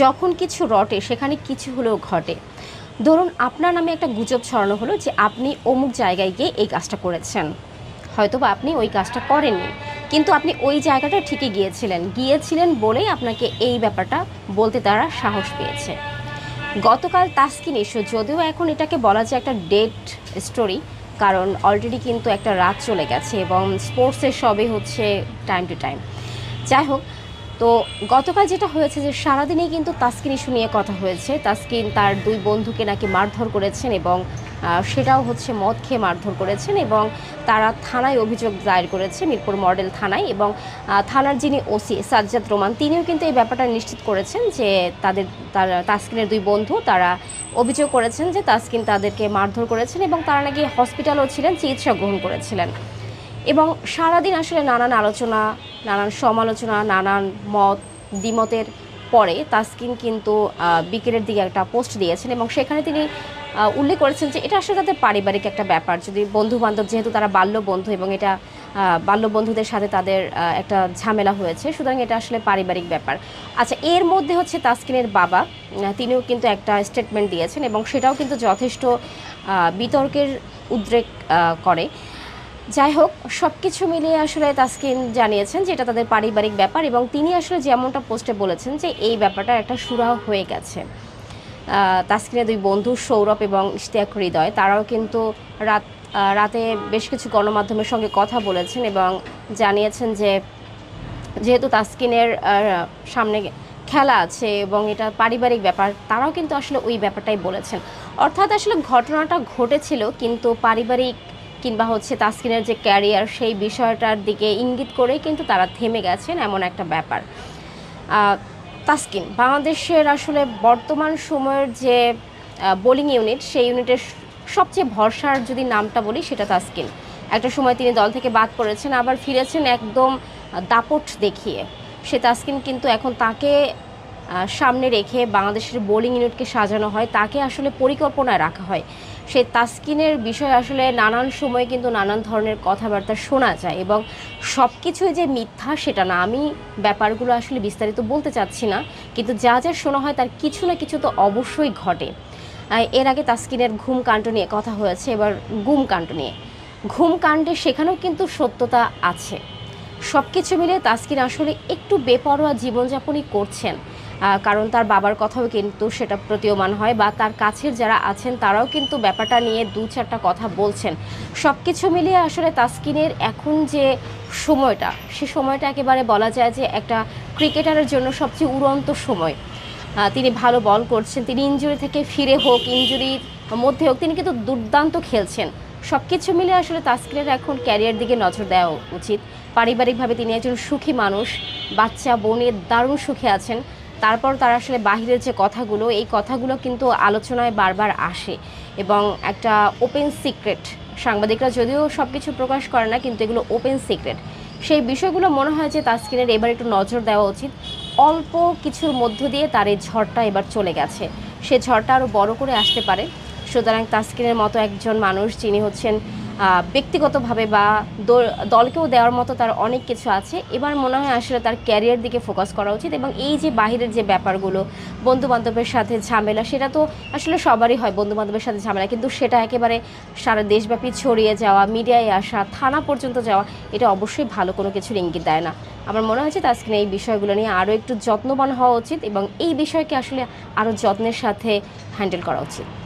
যখন কিছু রটে, সেখানে কিছু হলেও ঘটে। ধরুন, আপনার নামে একটা গুজব ছড়ানো হলো যে আপনি অমুক জায়গায় গিয়ে এই কাজটা করেছেন। হয়তো বা আপনি ওই কাজটা করেননি, কিন্তু আপনি ওই জায়গাটা ঠিকই গিয়েছিলেন। গিয়েছিলেন বলেই আপনাকে এই ব্যাপারটা বলতে তারা সাহস পেয়েছে। গতকাল তাস্কিন ইস্যু যদিও এখন এটাকে বলা যায় একটা ডেট স্টোরি, কারণ অলরেডি কিন্তু একটা রাত চলে গেছে এবং স্পোর্টসের সবই হচ্ছে টাইম টু টাইম যাই হোক তো গতকাল যেটা হয়েছে যে সারাদিনেই কিন্তু তাস্কিন ইস্যু নিয়ে কথা হয়েছে। তাস্কিন তার দুই বন্ধুকে নাকি মারধর করেছেন এবং সেটাও হচ্ছে মদ খেয়ে মারধর করেছেন এবং তারা থানায় অভিযোগ দায়ের করেছে, মিরপুর মডেল থানায় এবং থানার যিনি ওসি সাজ্জাদ রোমান, তিনিও কিন্তু এই ব্যাপারটা নিশ্চিত করেছেন যে তাদের, তার, তাস্কিনের দুই বন্ধু তারা অভিযোগ করেছেন যে তাস্কিন তাদেরকে মারধর করেছেন এবং তারা নাকি হসপিটালও ছিলেন, চিকিৎসা গ্রহণ করেছিলেন। এবং সারাদিন আসলে নানান আলোচনা নানান সমালোচনা, নানান মত, দ্বিমতের পরে তাসকিন কিন্তু বিকেলের দিকে একটা পোস্ট দিয়েছেন এবং সেখানে তিনি উল্লেখ করেছেন যে এটা আসলে তাদের পারিবারিক একটা ব্যাপার। যদি বন্ধু বান্ধব যেহেতু তারা বাল্য বন্ধু এবং এটা বাল্য বন্ধুদের সাথে তাদের একটা ঝামেলা হয়েছে, সুতরাং এটা আসলে পারিবারিক ব্যাপার। আচ্ছা এর মধ্যে হচ্ছে তাসকিনের বাবা তিনিও কিন্তু একটা স্টেটমেন্ট দিয়েছেন এবং সেটাও কিন্তু যথেষ্ট বিতর্কের উদ্রেক করে। যাই হোক সব কিছু মিলিয়ে আসলে তাসকিন জানিয়েছেন যে এটা তাদের পারিবারিক ব্যাপার এবং তিনি আসলে যেমনটা পোস্টে বলেছেন যে এই ব্যাপারটা একটা সুরাহ হয়ে গেছে। তাসকিনের দুই বন্ধু সৌরভ এবং ইশতিয়াক হৃদয়, তারাও কিন্তু রাত রাতে বেশ কিছু গণমাধ্যমের সঙ্গে কথা বলেছেন এবং জানিয়েছেন যে যেহেতু তাসকিনের সামনে খেলা আছে এবং এটা পারিবারিক ব্যাপার, তারাও কিন্তু আসলে ওই ব্যাপারটাই বলেছেন। অর্থাৎ আসলে ঘটনাটা ঘটেছিল কিন্তু পারিবারিক কিংবা হচ্ছে তাসকিনের যে ক্যারিয়ার, সেই বিষয়টার দিকে ইঙ্গিত করেই কিন্তু তারা থেমে গেছেন এমন একটা ব্যাপার। তাসকিন, বাংলাদেশের আসলে বর্তমান সময়ের যে বোলিং ইউনিট, সেই ইউনিটের সবচেয়ে ভরসার যদি নামটা বলি সেটা তাসকিন। একটা সময় তিনি দল থেকে বাদ পড়েছেন, আবার ফিরেছেন একদম দাপট দেখিয়ে। সে তাসকিন কিন্তু এখন তাকে সামনে রেখে বাংলাদেশের বোলিং ইউনিটকে সাজানো হয়, তাকে আসলে পরিকল্পনায় রাখা হয়। সেই তাসকিনের বিষয়ে আসলে নানান সময় কিন্তু নানান ধরনের কথাবার্তা শোনা যায় এবং সব কিছুই যে মিথ্যা সেটা না। আমি ব্যাপারগুলো আসলে বিস্তারিত বলতে চাচ্ছি না, কিন্তু যা যা শোনা হয় তার কিছু না কিছু তো অবশ্যই ঘটে। এর আগে তাসকিনের ঘুম কাণ্ড নিয়ে কথা হয়েছে, এবার গুম কাণ্ড নিয়ে। ঘুম কাণ্ডে সেখানেও কিন্তু সত্যতা আছে। সব কিছু মিলে তাসকিন আসলে একটু বেপরোয়া জীবনযাপনই করছেন। কারণ তার বাবার কথাও কিন্তু সেটা প্রতীয়মান হয় বা তার কাছের যারা আছেন তারাও কিন্তু ব্যাপারটা নিয়ে দু চারটা কথা বলছেন। সব কিছু মিলিয়ে আসলে তাসকিনের এখন যে সময়টা, সে সময়টা একেবারে বলা যায় যে একটা ক্রিকেটারের জন্য সবচেয়ে উড়ন্ত সময়। তিনি ভালো বল করছেন, তিনি ইঞ্জুরি থেকে ফিরে হোক ইঞ্জুরির মধ্যে হোক, তিনি কিন্তু দুর্দান্ত খেলছেন। সব কিছু মিলে আসলে তাসকিনের এখন ক্যারিয়ার দিকে নজর দেওয়া উচিত। পারিবারিকভাবে তিনি একজন সুখী মানুষ, বাচ্চা, বোনের দারুণ সুখে আছেন। তারপর তার আসলে বাহিরের যে কথাগুলো, এই কথাগুলো কিন্তু আলোচনায় বারবার আসে এবং একটা ওপেন সিক্রেট সাংবাদিকরা যদিও সব কিছু প্রকাশ করে না, কিন্তু এগুলো ওপেন সিক্রেট সেই বিষয়গুলো মনে হয় যে তাসকিনের এবার একটু নজর দেওয়া উচিত। অল্প কিছুর মধ্য দিয়ে তার এই ঝড়টা এবার চলে গেছে। সে ঝড়টা আরও বড় করে আসতে পারে। সুতরাং তাসকিনের মতো একজন মানুষ, যিনি হচ্ছেন ব্যক্তিগতভাবে বা দল- দলকেও দেওয়ার মতো তার অনেক কিছু আছে। এবার মনে হয় আসলে তার ক্যারিয়ার দিকে ফোকাস করা উচিত এবং এই যে বাহিরের যে ব্যাপারগুলো বন্ধু বান্ধবের সাথে ঝামেলা, সেটা তো আসলে সবারই হয় বন্ধু বান্ধবের সাথে ঝামেলা। কিন্তু সেটা একেবারে সারা দেশব্যাপী ছড়িয়ে যাওয়া, মিডিয়ায় আসা, থানা পর্যন্ত যাওয়া, এটা অবশ্যই ভালো কোনো কিছুর ইঙ্গিত দেয় না। আমার মনে হয়েছে তাস্কিন এই বিষয়গুলো নিয়ে আরও একটু যত্নবান হওয়া উচিত এবং এই বিষয়কে আসলে আরও যত্নের সাথে হ্যান্ডেল করা উচিত।